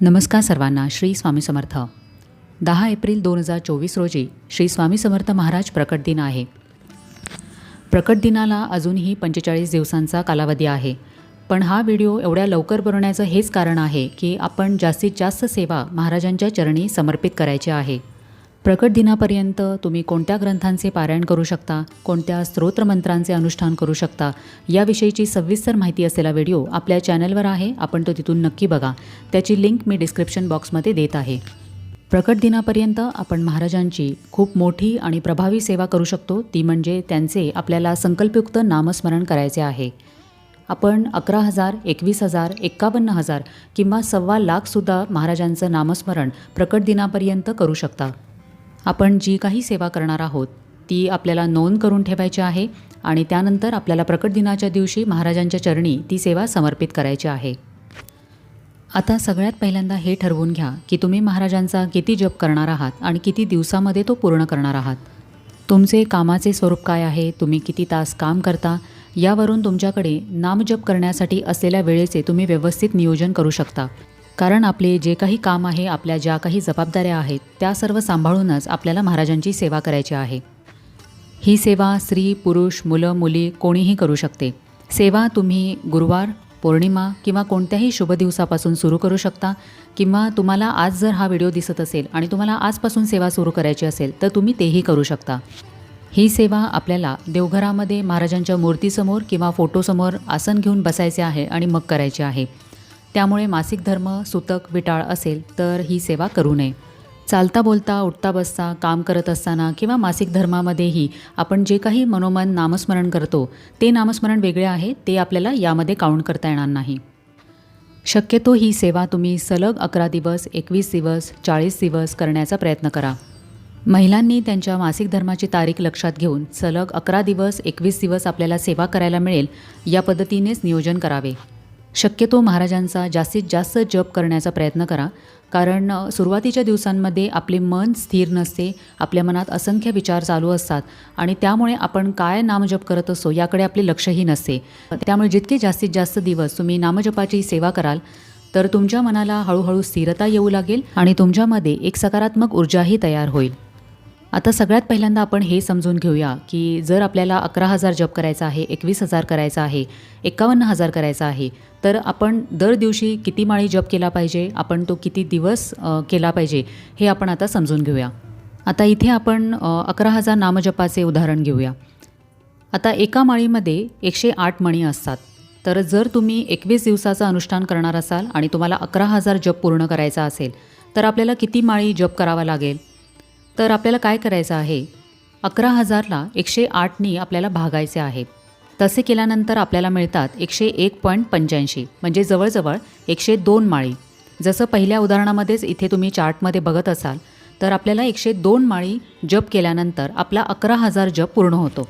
नमस्कार सर्वांना श्री स्वामी समर्थ. दहा एप्रिल दोन हजार चोवीस रोजी श्री स्वामी समर्थ महाराज प्रकट दिन आहे. प्रकट दिनाला अजूनही पंचेचाळीस दिवसांचा कालावधी आहे. पण हा व्हिडिओ एवढ्या लवकर बनवण्याचं हेच कारण आहे की आपण जास्तीत जास्त सेवा महाराजांच्या चरणी समर्पित करायची आहे. प्रकट दिनापर्यंत तुम्ही कोणत्या ग्रंथांचे पारायण करू शकता? कोणत्या स्तोत्रमंत्रांचे अनुष्ठान करू शकता? याविषयीची सविस्तर माहिती असलेला व्हिडिओ आपल्या चॅनलवर आहे. आपण तो तिथून नक्की बघा. त्याची लिंक मी डिस्क्रिप्शन बॉक्समध्ये देत आहे. प्रकट दिनापर्यंत आपण महाराजांची खूप मोठी आणि प्रभावी सेवा करू शकतो. ती म्हणजे त्यांचे आपल्याला संकल्पयुक्त नामस्मरण करायचे आहे. आपण अकरा हजार एकवीस हजार एक्कावन्न हजार किंवा सव्वा लाखसुद्धा महाराजांचं नामस्मरण प्रकट दिनापर्यंत करू शकता. आपण जी काही सेवा करणार आहोत ती आपल्याला नोंद करून ठेवायची आहे आणि त्यानंतर आपल्याला प्रकट दिनाच्या दिवशी महाराजांच्या चरणी ती सेवा समर्पित करायची आहे. आता सगळ्यात पहिल्यांदा हे ठरवून घ्या की तुम्ही महाराजांचा किती जप करणार आहात आणि किती दिवसामध्ये तो पूर्ण करणार आहात. तुमचे कामाचे स्वरूप काय आहे? तुम्ही किती तास काम करता? यावरून तुमच्याकडे नामजप करण्यासाठी असलेल्या वेळेचे तुम्ही व्यवस्थित नियोजन करू शकता. कारण आपले जे काही काम आहे आपल्या ज्या काही जबाबदाऱ्या आहेत त्या सर्व सांभाळूनच आपल्याला महाराजांची सेवा करायची आहे. ही सेवा स्त्री पुरुष मुलं मुली कोणीही करू शकते. सेवा तुम्ही गुरुवार पौर्णिमा किंवा कोणत्याही शुभ दिवसापासून सुरू करू शकता किंवा तुम्हाला आज जर हा व्हिडिओ दिसत असेल आणि तुम्हाला आजपासून सेवा सुरू करायची असेल तर तुम्ही तेही करू शकता. ही सेवा आपल्याला देवघरामध्ये महाराजांच्या मूर्तीसमोर किंवा फोटोसमोर आसन घेऊन बसायचे आहे आणि मग करायचे आहे. त्यामुळे मासिक धर्म सुतक विटाळ असेल तर ही सेवा करू नये. चालता बोलता उठता बसता काम करत असताना किंवा मासिक धर्मामध्येही आपण जे काही मनोमन नामस्मरण करतो ते नामस्मरण वेगळे आहे ते आपल्याला यामध्ये काउंट करता येणार नाही. शक्यतो ही सेवा तुम्ही सलग अकरा दिवस एकवीस दिवस चाळीस दिवस करण्याचा प्रयत्न करा. महिलांनी त्यांच्या मासिक धर्माची तारीख लक्षात घेऊन सलग अकरा दिवस एकवीस दिवस आपल्याला सेवा करायला मिळेल या पद्धतीनेच नियोजन करावे. शक्यतो महाराजांचा जास्तीत जास्त जप करण्याचा प्रयत्न करा. कारण सुरुवातीच्या दिवसांमध्ये आपले मन स्थिर नसते आपल्या मनात असंख्य विचार चालू असतात आणि त्यामुळे आपण काय नामजप करत असतो याकडे आपले लक्षही नसते. त्यामुळे जितके जास्तीत जास्त दिवस तुम्ही नामजपाची सेवा कराल तर तुमच्या मनाला हळूहळू स्थिरता येऊ लागेल आणि तुमच्यामध्ये एक सकारात्मक ऊर्जाही तयार होईल. आता सगळ्यात पहिल्यांदा आपण हे समजून घेऊया की जर आपल्याला अकरा हजार जप करायचा आहे एकवीस हजार करायचा आहे एकावन्न हजार करायचा आहे तर आपण दर दिवशी किती माळी जप केला पाहिजे आपण तो किती दिवस केला पाहिजे हे आपण आता समजून घेऊया. आता इथे आपण अकरा हजार नामजपाचे उदाहरण घेऊया. आता एका माळीमध्ये एकशे आठ मणी असतात. तर जर तुम्ही एकवीस दिवसाचं अनुष्ठान करणार असाल आणि तुम्हाला अकरा हजार जप पूर्ण करायचा असेल तर आपल्याला किती माळी जप करावा लागेल? तर आपल्याला काय करायचं आहे? अकरा हजारला एकशे आठनी आपल्याला भागायचे आहे. तसे केल्यानंतर आपल्याला मिळतात एकशे एक पॉईंट पंच्याऐंशी म्हणजे जवळजवळ एकशे दोन माळी. जसं पहिल्या उदाहरणामध्येच इथे तुम्ही चार्टमध्ये बघत असाल तर आपल्याला एकशे दोन माळी जप केल्यानंतर आपला अकरा हजार जप पूर्ण होतो.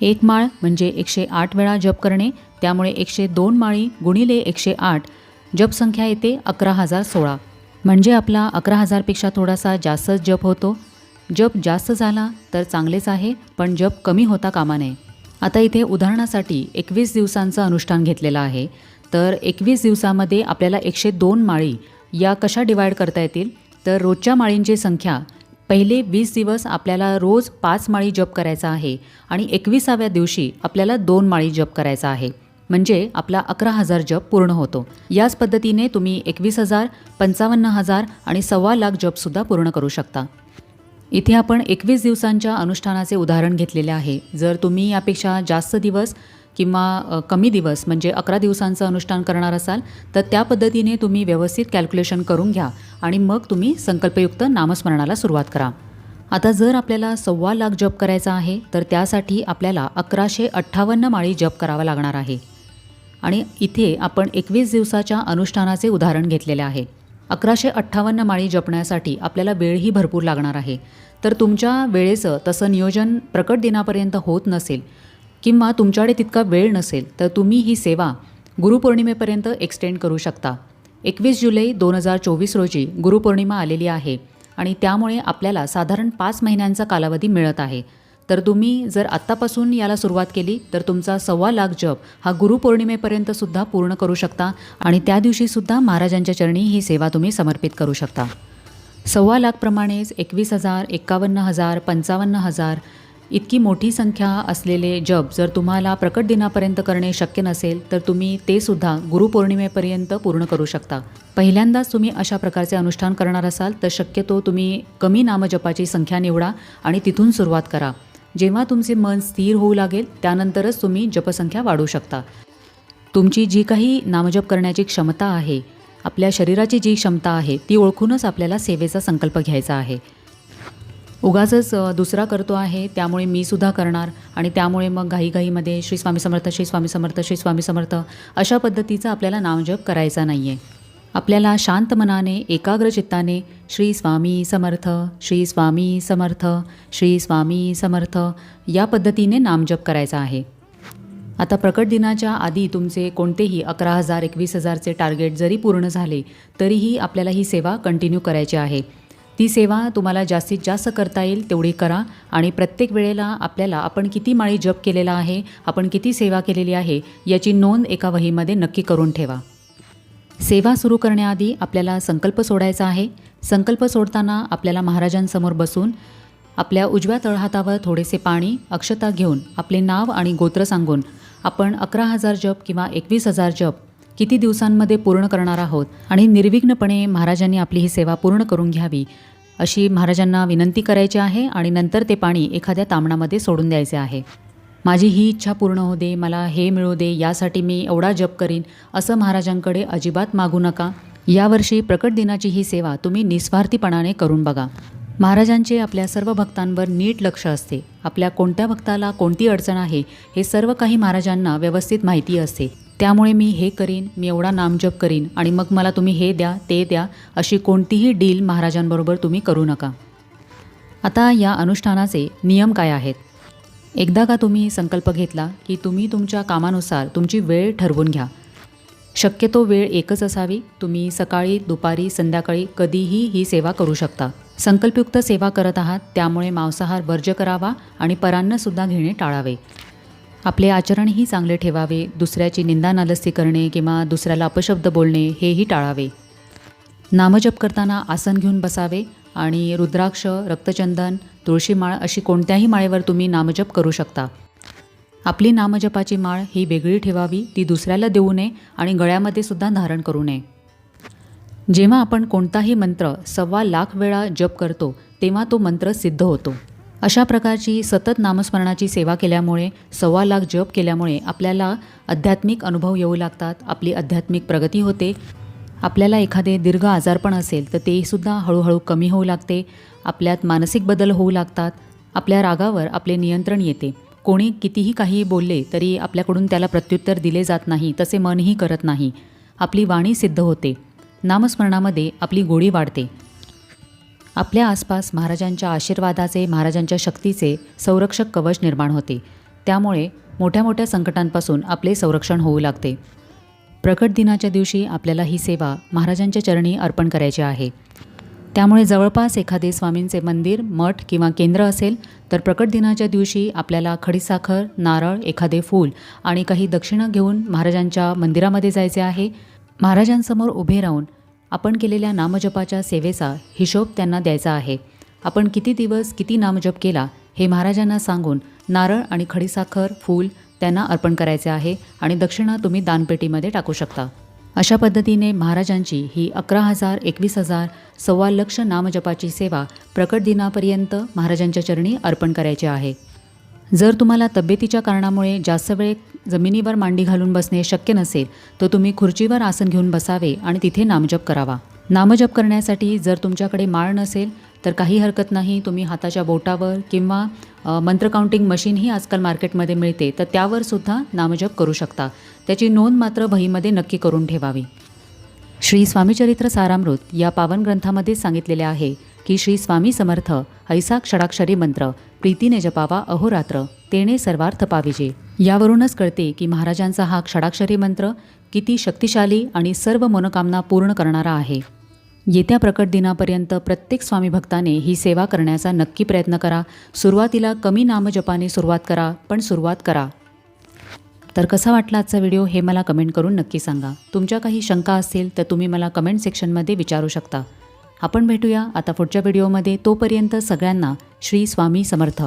एक माळ म्हणजे एकशे आठ वेळा जप करणे त्यामुळे एकशे दोन माळी गुणिले एकशे आठ जप संख्या येते अकरा हजार सोळा. म्हणजे आपला अकरा हजारपेक्षा थोडासा जास्तच जप होतो. जप जास्त झाला तर चांगलेच आहे पण जप कमी होता कामा नये आता इथे उदाहरणासाठी एकवीस दिवसांचं अनुष्ठान घेतलेलं आहे. तर एकवीस दिवसामध्ये आपल्याला एकशे दोन माळी या कशा डिवाईड करता येतील? तर रोजच्या माळींची संख्या पहिले वीस दिवस आपल्याला रोज पाच माळी जप करायचा आहे आणि एकविसाव्या दिवशी आपल्याला दोन माळी जप करायचा आहे. म्हणजे आपला अकरा हजार जप पूर्ण होतो. याच पद्धतीने तुम्ही एकवीस हजार पंचावन्न हजार आणि सव्वा लाख जपसुद्धा पूर्ण करू शकता. इथे आपण एकवीस दिवसांच्या अनुष्ठानाचे उदाहरण घेतलेले आहे. जर तुम्ही यापेक्षा जास्त दिवस किंवा कमी दिवस म्हणजे अकरा दिवसांचं अनुष्ठान करणार असाल तर त्या पद्धतीने तुम्ही व्यवस्थित कॅल्क्युलेशन करून घ्या आणि मग तुम्ही संकल्पयुक्त नामस्मरणाला सुरुवात करा. आता जर आपल्याला सव्वा लाख जप करायचा आहे तर त्यासाठी आपल्याला अकराशे अठ्ठावन्न माळी जप करावा लागणार आहे. आणि इथे आपण एकवीस दिवसाच्या अनुष्ठानाचे उदाहरण घेतलेले आहे. अकराशे अठ्ठावन्न माळी जपण्यासाठी आपल्याला वेळही भरपूर लागणार आहे. तर तुमच्या वेळेचं तसं नियोजन प्रकट दिनापर्यंत होत नसेल किंवा तुमच्याकडे तितका वेळ नसेल तर तुम्ही ही सेवा गुरुपौर्णिमेपर्यंत एक्सटेंड करू शकता. एकवीस जुलै दोन हजार चोवीस रोजी गुरुपौर्णिमा आलेली आहे आणि त्यामुळे आपल्याला साधारण पाच महिन्यांचा कालावधी मिळत आहे. तर तुम्ही जर आत्तापासून याला सुरुवात केली तर तुमचा सव्वा लाख जप हा गुरुपौर्णिमेपर्यंत सुद्धा पूर्ण करू शकता आणि त्या दिवशीसुद्धा महाराजांच्या चरणी ही सेवा तुम्ही समर्पित करू शकता. सव्वा लाखप्रमाणेच एकवीस हजार एक्कावन्न हजार पंचावन्न हजार इतकी मोठी संख्या असलेले जप जर तुम्हाला प्रकट दिनापर्यंत करणे शक्य नसेल तर तुम्ही ते सुद्धा गुरुपौर्णिमेपर्यंत पूर्ण करू शकता. पहिल्यांदाच तुम्ही अशा प्रकारचे अनुष्ठान करणार असाल तर शक्यतो तुम्ही कमी नामजपाची संख्या निवडा आणि तिथून सुरुवात करा. जेव्हा तुमचे मन स्थिर होऊ लागेल त्यानंतरच तुम्ही जपसंख्या वाढवू शकता. तुमची जी काही नामजप करण्याची क्षमता आहे आपल्या शरीराची जी क्षमता आहे ती ओळखूनच आपल्याला सेवेचा संकल्प घ्यायचा आहे. उगाचच दुसरा करतो आहे त्यामुळे मी सुद्धा करणार आणि त्यामुळे मग घाईघाईमध्ये श्री स्वामी समर्थ श्री स्वामी समर्थ श्री स्वामी समर्थ अशा पद्धतीचा आपल्याला नामजप करायचा नाही आहे आपल्याला शांत मनाने एकाग्र चित्ताने श्री स्वामी समर्थ श्री स्वामी समर्थ श्री स्वामी समर्थ या पद्धतीने नामजप करायचा आहे. आता प्रकट दिनाच्या आधी तुमचे कोणतेही अकरा हजार एकवीस हजारचे टार्गेट जरी पूर्ण झाले तरीही आपल्याला ही सेवा कंटिन्यू करायची आहे. ती सेवा तुम्हाला जास्तीत जास्त करता येईल तेवढी करा आणि प्रत्येक वेळेला आपल्याला आपण किती माळी जप केलेला आहे आपण किती सेवा केलेली आहे याची नोंद एका वहीमध्ये नक्की करून ठेवा. सेवा सुरू करण्याआधी आपल्याला संकल्प सोडायचा आहे. संकल्प सोडताना आपल्याला महाराजांसमोर बसून आपल्या उजव्या तळहातावर थोडेसे पाणी अक्षता घेऊन आपले नाव आणि गोत्र सांगून आपण अकरा हजार जप किंवा एकवीस हजार जप किती दिवसांमध्ये पूर्ण करणार आहोत आणि निर्विघ्नपणे महाराजांनी आपली ही सेवा पूर्ण करून घ्यावी अशी महाराजांना विनंती करायची आहे आणि नंतर ते पाणी एखाद्या तांबणामध्ये सोडून द्यायचे आहे. माझी ही इच्छा पूर्ण होऊ दे मला हे मिळू दे यासाठी मी एवढा जप करीन असं महाराजांकडे अजिबात मागू नका. यावर्षी प्रकट दिनाची ही सेवा तुम्ही निस्वार्थीपणाने करून बघा. महाराजांचे आपल्या सर्व भक्तांवर नीट लक्ष असते. आपल्या कोणत्या भक्ताला कोणती अडचण आहे हे सर्व काही महाराजांना व्यवस्थित माहिती असते. त्यामुळे मी हे करीन मी एवढा नामजप करीन आणि मग मला तुम्ही हे द्या ते द्या अशी कोणतीही डील महाराजांबरोबर तुम्ही करू नका. आता या अनुष्ठानाचे नियम काय आहेत? एकदा का तुम्ही संकल्प घेतला की तुम्ही तुमच्या कामानुसार तुमची वेळ ठरवून घ्या. शक्यतो वेळ एकच असावी. तुम्ही सकाळी दुपारी संध्याकाळी कधीही ही सेवा करू शकता. संकल्पयुक्त सेवा करत आहात त्यामुळे मांसाहार वर्ज्य करावा आणि परान्नसुद्धा घेणे टाळावे. आपले आचरणही चांगले ठेवावे. दुसऱ्याची निंदा नालस्ती करणे किंवा दुसऱ्याला अपशब्द बोलणे हेही टाळावे. नामजप करताना आसन घेऊन बसावे. आणि रुद्राक्ष रक्तचंदन तुळशी माळ अशी कोणत्याही माळेवर तुम्ही नामजप करू शकता. आपली नामजपाची माळ ही वेगळी ठेवावी ती दुसऱ्याला देऊ नये आणि गळ्यामध्ये सुद्धा धारण करू नये. जेव्हा आपण कोणताही मंत्र सव्वा लाख वेळा जप करतो तेव्हा तो मंत्र सिद्ध होतो. अशा प्रकारची सतत नामस्मरणाची सेवा केल्यामुळे सव्वा लाख जप केल्यामुळे आपल्याला आध्यात्मिक अनुभव येऊ लागतात आपली आध्यात्मिक प्रगती होते आपल्याला एखादे दीर्घ आजारपण असेल तर तेसुद्धा हळूहळू कमी होऊ लागते आपल्यात मानसिक बदल होऊ लागतात आपल्या रागावर आपले नियंत्रण येते. कोणी कितीही काही बोलले तरी आपल्याकडून त्याला प्रत्युत्तर दिले जात नाही तसे मनही करत नाही. आपली वाणी सिद्ध होते. नामस्मरणामध्ये आपली गोडी वाढते. आपल्या आसपास महाराजांच्या आशीर्वादाचे महाराजांच्या शक्तीचे संरक्षक कवच निर्माण होते. त्यामुळे मोठ्या मोठ्या संकटांपासून आपले संरक्षण होऊ लागते. प्रकट दिनाच्या दिवशी आपल्याला ही सेवा महाराजांच्या चरणी अर्पण करायची आहे. त्यामुळे जवळपास एखादे स्वामींचे मंदिर मठ किंवा केंद्र असेल तर प्रकट दिनाच्या दिवशी आपल्याला खडीसाखर नारळ एखादे फूल आणि काही दक्षिणा घेऊन महाराजांच्या मंदिरामध्ये जायचे आहे. महाराजांसमोर उभे राहून आपण केलेल्या नामजपाच्या सेवेचा हिशोब त्यांना द्यायचा आहे. आपण किती दिवस किती नामजप केला हे महाराजांना सांगून नारळ आणि खडीसाखर फूल त्यांना अर्पण करायचे आहे आणि दक्षिणा तुम्ही दानपेटीमध्ये टाकू शकता. अशा पद्धतीने महाराजांची ही अकरा हजार एकवीस हजार सव्वा लक्ष नामजपाची सेवा प्रकट दिनापर्यंत महाराजांच्या चरणी अर्पण करायची आहे. जर तुम्हाला तब्येतीच्या कारणामुळे जास्त वेळ जमिनीवर मांडी घालून बसणे शक्य नसेल तर तुम्ही खुर्चीवर आसन घेऊन बसावे आणि तिथे नामजप करावा. नामजप करण्यासाठी जर तुमच्याकडे माळ नसेल तर काही हरकत नाही तुम्ही हाताच्या बोटावर किंवा मंत्र काउंटिंग मशीनही आजकाल मार्केटमध्ये मिळते तर त्यावर सुद्धा नामजप करू शकता. त्याची नोंद मात्र वहीमध्ये नक्की करून ठेवावी. श्री स्वामीचरित्र सारामृत या पावन ग्रंथामध्ये सांगितलेले आहे की श्री स्वामी समर्थ ऐसा षडाक्षरी मंत्र प्रीतीने जपावा अहोरात्र तेने सर्वार्थ पाविजे. यावरूनच कळते की महाराजांचा हा षडाक्षरी मंत्र किती शक्तिशाली आणि सर्व मनोकामना पूर्ण करणारा आहे. येत्या प्रकट दिनापर्यंत प्रत्येक स्वामी भक्ताने ही सेवा करण्याचा नक्की प्रयत्न करा. सुरुवातीला कमी नामजपाने सुरुवात करा पण सुरुवात करा. तर कसा वाटला आजचा व्हिडिओ हे मला कमेंट करून नक्की सांगा. तुमच्या काही शंका असतील तर तुम्ही मला कमेंट सेक्शनमध्ये विचारू शकता. आपण भेटूया आता पुढच्या व्हिडिओमध्ये. तोपर्यंत सगळ्यांना श्री स्वामी समर्थ.